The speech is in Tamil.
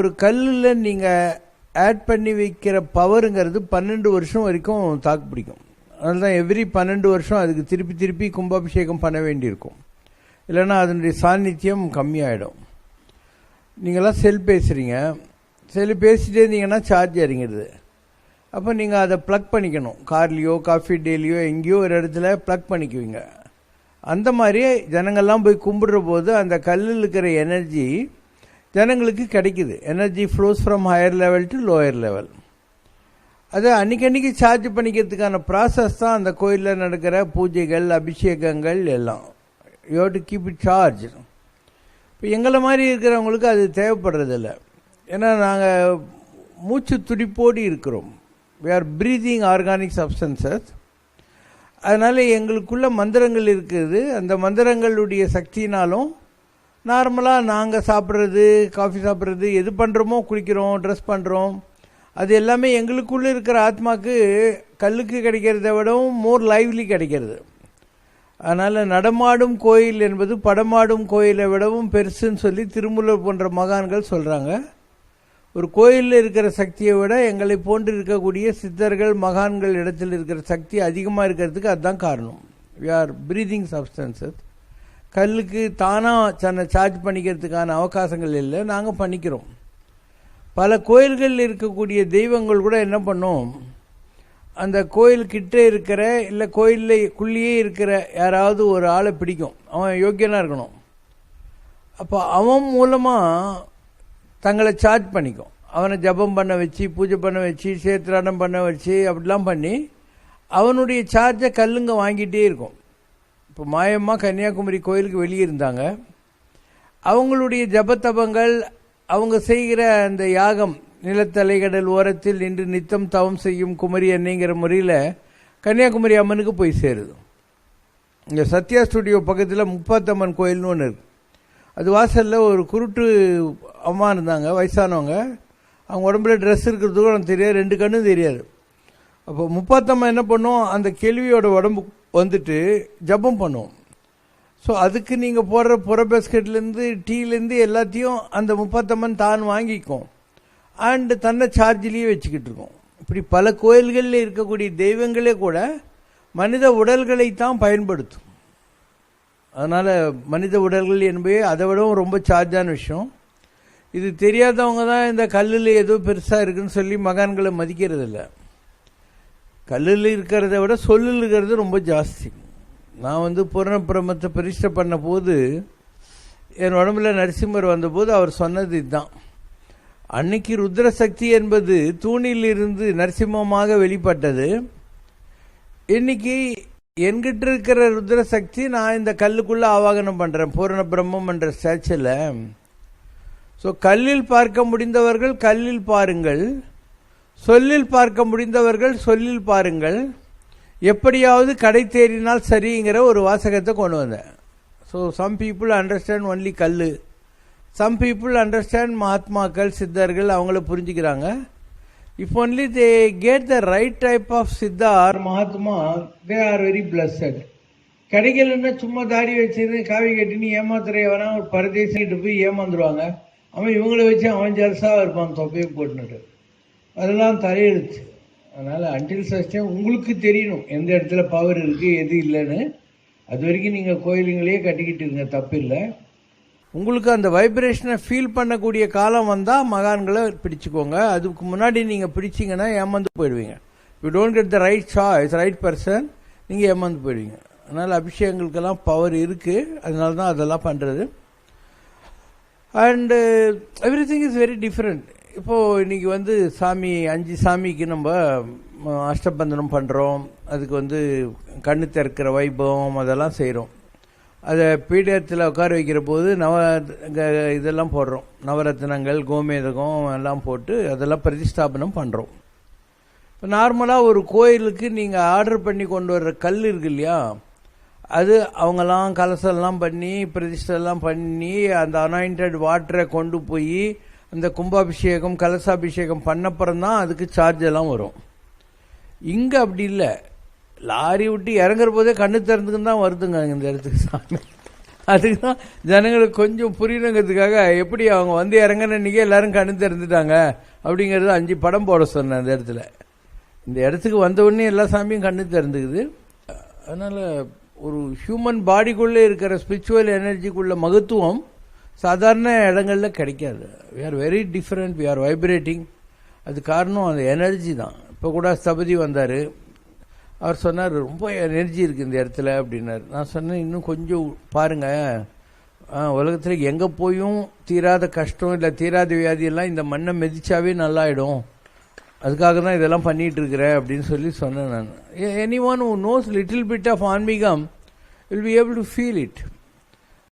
ஒரு கல்லில் நீங்கள் ஆட் பண்ணி வைக்கிற பவருங்கிறது பன்னெண்டு வருஷம் வரைக்கும் தாக்கு பிடிக்கும். அதனால எவ்ரி பன்னெண்டு வருஷம் அதுக்கு திருப்பி திருப்பி கும்பாபிஷேகம் பண்ண வேண்டியிருக்கும். இல்லைன்னா அதனுடைய சாநித்தியம் கம்மியாயிடும். நீங்களாம் செல் பேசுகிறீங்க செல் பேசிட்டே இருந்தீங்கன்னா சார்ஜ் இறங்கிடுது. அப்போ நீங்கள் அதை ப்ளக் பண்ணிக்கணும். கார்லேயோ காஃபி டேலியோ எங்கேயோ ஒரு இடத்துல ப்ளக் பண்ணிக்குவீங்க. அந்த மாதிரி ஜனங்கள்லாம் போய் கும்பிடுற போது அந்த கல்லில் இருக்கிற எனர்ஜி ஜனங்களுக்கு கிடைக்குது. Energy flows from higher level to lower level அது அன்னைக்கு அன்றைக்கி சார்ஜ் பண்ணிக்கிறதுக்கான ப்ராசஸ் தான் அந்த கோயிலில் நடக்கிற பூஜைகள் அபிஷேகங்கள் எல்லாம். You to keep it charge இப்போ எங்களை மாதிரி இருக்கிறவங்களுக்கு அது தேவைப்படுறதில்ல. ஏன்னா நாங்கள் மூச்சு துடிப்போடு இருக்கிறோம். We are breathing organic substances அதனால் எங்களுக்குள்ள மந்திரங்கள் இருக்குது. அந்த மந்திரங்களுடைய சக்தினாலும் நார்மலாக நாங்கள் சாப்பிட்றது காஃபி சாப்பிட்றது எது பண்ணுறோமோ குளிக்கிறோம் ட்ரெஸ் பண்ணுறோம் அது எல்லாமே எங்களுக்குள்ளே இருக்கிற ஆத்மாக்கு கல்லுக்கு கிடைக்கிறத விடவும் மோர் லைவ்லி கிடைக்கிறது. அதனால் நடமாடும் கோயில் என்பது படமாடும் கோயிலை விடவும் பெருசுன்னு சொல்லி திருமூலர் போன்ற மகான்கள் சொல்கிறாங்க ஒரு கோயிலில் இருக்கிற சக்தியை விட எங்களை போன்று இருக்கக்கூடிய சித்தர்கள் மகான்கள் இடத்தில் இருக்கிற சக்தி அதிகமாக இருக்கிறதுக்கு அதுதான் காரணம். வி ஆர் ப்ரீதிங் சப்ஸ்டன்சஸ் கல்லுக்கு தானாக தன்னை சார்ஜ் பண்ணிக்கிறதுக்கான அவகாசங்கள் இல்லை நாங்கள் பண்ணிக்கிறோம். பல கோயில்களில் இருக்கக்கூடிய தெய்வங்கள் கூட என்ன பண்ணோம்? அந்த கோயில் கிட்ட இருக்கிற இல்லை கோயிலுக்குள்ளேயே இருக்கிற யாராவது ஒரு ஆளை பிடிக்கும். அவன் யோக்கியனாக இருக்கணும். அப்போ அவன் மூலமாக தங்களை சார்ஜ் பண்ணிக்கும். அவனை ஜபம் பண்ண வச்சு பூஜை பண்ண வச்சு சேத்திராடம் பண்ண வச்சு அப்படிலாம் பண்ணி அவனுடைய சார்ஜை கல்லுங்க வாங்கிட்டே இருக்கும். இப்போ மாயம்மா கன்னியாகுமரி கோயிலுக்கு வெளியே இருந்தாங்க அவங்களுடைய ஜபத்தபங்கள் அவங்க செய்கிற அந்த யாகம் நிலத்தலைகடல் ஓரத்தில் நின்று நித்தம் தவம் செய்யும் குமரி அன்னைங்கிற முறையில் கன்னியாகுமரி அம்மனுக்கு போய் சேருது. இங்கே சத்யா ஸ்டுடியோ பக்கத்தில் முப்பாத்தம்மன் கோயில்னு ஒன்று இருக்கு. அது வாசலில் ஒரு குருட்டு அம்மா இருந்தாங்க வயசானவங்க. அவங்க உடம்புல ட்ரெஸ் இருக்கிறது கூட தெரியாது ரெண்டு கண்ணும் தெரியாது. அப்போ முப்பாத்தம்மா என்ன பண்ணும் அந்த கேள்வியோட உடம்பு வந்துட்டு ஜபம் பண்ணுவோம். ஸோ அதுக்கு நீங்கள் போடுற புற பேஸ்கெட்லேருந்து டீலேருந்து எல்லாத்தையும் அந்த முப்பத்தம்மன் தான் வாங்கிக்கும். அண்டு தன்னை சார்ஜிலேயே வச்சுக்கிட்டு இருக்கோம். இப்படி பல கோயில்களில் இருக்கக்கூடிய தெய்வங்களே கூட மனித உடல்களை தான் பயன்படுத்தும். அதனால் மனித உடல்கள் என்பது அதை விடவும் ரொம்ப சார்ஜான விஷயம். இது தெரியாதவங்க தான் இந்த கல்லில் ஏதோ பெருசாக இருக்குன்னு சொல்லி மகான்களை மதிக்கிறது இல்லை கல்லில் இருக்கிறத விட சொல்லில் இருக்கிறது ரொம்ப ஜாஸ்தி. நான் வந்து பூரண பிரமத்தை பரிஷ்டை பண்ண போது என் உடம்புல நரசிம்மர் வந்தபோது அவர் சொன்னது இதுதான். அன்னைக்கு ருத்ர சக்தி என்பது தூணிலிருந்து நரசிம்மமாக வெளிப்பட்டது. இன்னைக்கு என்கிட்ட இருக்கிற ருத்ர சக்தி நான் இந்த கல்லுக்குள்ளே ஆவாகனம் பண்ணுறேன் பூரண பிரம்மம் என்ற ஸ்டாச்சில் ஸோ கல்லில் பார்க்க முடிந்தவர்கள் கல்லில் பாருங்கள். சொல்லில் பார்க்க முடிந்தவர்கள் சொல்லில் பாருங்கள். எப்படியாவது கடை தேறினால் சரிங்கிற ஒரு வாசகத்தை கொண்டு வந்தேன். So some people understand only கல் சம் பீப்புள் அண்டர்ஸ்டாண்ட் மகாத்மாக்கள் சித்தர்கள் அவங்கள புரிஞ்சுக்கிறாங்க. If only they get the right type of Siddhar Mahatma they are very blessed கிடைக்கலன்னா சும்மா தாடி வச்சிருந்து காவி கட்டின்னு ஏமாத்துறையவனா ஒரு பரதேசிட்டு போய் ஏமாந்துருவாங்க. அவன் இவங்கள வச்சு அவன் ஜல்சாக இருப்பான் தொப்பையை போட்டுனுட்டு அதெல்லாம் தலையெழுத்து. அதனால் அன்டில் சஷ்டம் உங்களுக்கு தெரியணும் எந்த இடத்துல பவர் இருக்குது எது இல்லைன்னு. அது வரைக்கும் நீங்கள் கோயிலுங்களையே கட்டிக்கிட்டு இருங்க தப்பு இல்லை. உங்களுக்கு அந்த வைப்ரேஷனை ஃபீல் பண்ணக்கூடிய காலம் வந்தால் மகான்களை பிடிச்சிக்கோங்க. அதுக்கு முன்னாடி நீங்கள் பிடிச்சிங்கன்னா ஏமாந்து போயிடுவீங்க. You don't get the right choice right person நீங்கள் ஏமாந்து போயிடுவீங்க. அதனால் அபிஷேகங்களுக்கெல்லாம் பவர் இருக்குது அதனால தான் அதெல்லாம் பண்ணுறது and everything is very different இப்போது இன்றைக்கி வந்து சாமி அஞ்சு சாமிக்கு நம்ம அஷ்டபந்தனம் பண்ணுறோம் அதுக்கு வந்து கண்ணு திறக்கிற வைபவம் அதெல்லாம் செய்கிறோம் அதை பீடத்தில் உட்கார வைக்கிற போது நவ இதெல்லாம் போடுறோம். நவரத்னங்கள் கோமேதகம் எல்லாம் போட்டு அதெல்லாம் பிரதிஷ்டாபனம் பண்ணுறோம் இப்போ நார்மலாக ஒரு கோயிலுக்கு நீங்கள் ஆர்டர் பண்ணி கொண்டு வர்ற கல் இருக்கு இல்லையா? அது அவங்கெல்லாம் கலசெல்லாம் பண்ணி பிரதிஷ்டெல்லாம் பண்ணி அந்த அனாயிண்டட் வாட்டரை கொண்டு போய் அந்த கும்பாபிஷேகம் கலசாபிஷேகம் பண்ணப்புறம் தான் அதுக்கு சார்ஜ் எல்லாம் வரும். இங்கே அப்படி இல்லை. லாரி விட்டு இறங்குற போதே கண்ணு திறந்துக்கு தான் வருதுங்க இந்த இடத்துக்கு சாமி. அதுக்கு தான் ஜனங்களுக்கு கொஞ்சம் புரியணுங்கிறதுக்காக எப்படி அவங்க வந்து இறங்கின எல்லாரும் கண்ணு திறந்துட்டாங்க அப்படிங்கிறது அஞ்சு படம் போட சொன்னேன் அந்த இடத்துல. இந்த இடத்துக்கு வந்த உடனே எல்லா சாமியும் கண்ணு திறந்துக்குது. அதனால் ஒரு ஹியூமன் பாடிக்குள்ளே இருக்கிற ஸ்பிரிச்சுவல் எனர்ஜிக்குள்ள மகத்துவம் சாதாரண இடங்களில் கிடைக்காது. We are very different we are vibrating அது காரணம் அந்த எனர்ஜி தான். இப்போ கூட ஸ்தபதி வந்தார். அவர் சொன்னார் ரொம்ப எனர்ஜி இருக்குது இந்த இடத்துல அப்படின்னாரு. நான் சொன்னேன் இன்னும் கொஞ்சம் பாருங்கள் உலகத்தில் எங்கே போயும் தீராத கஷ்டம் இல்லை தீராத வியாதியெல்லாம் இந்த மண்ணை மிதிச்சாவே நல்லாயிடும். அதுக்காக தான் இதெல்லாம் பண்ணிகிட்டு இருக்கிறேன் அப்படின்னு சொல்லி சொன்னேன் நான். Any one knows little bit of aanmeegam will be able to feel it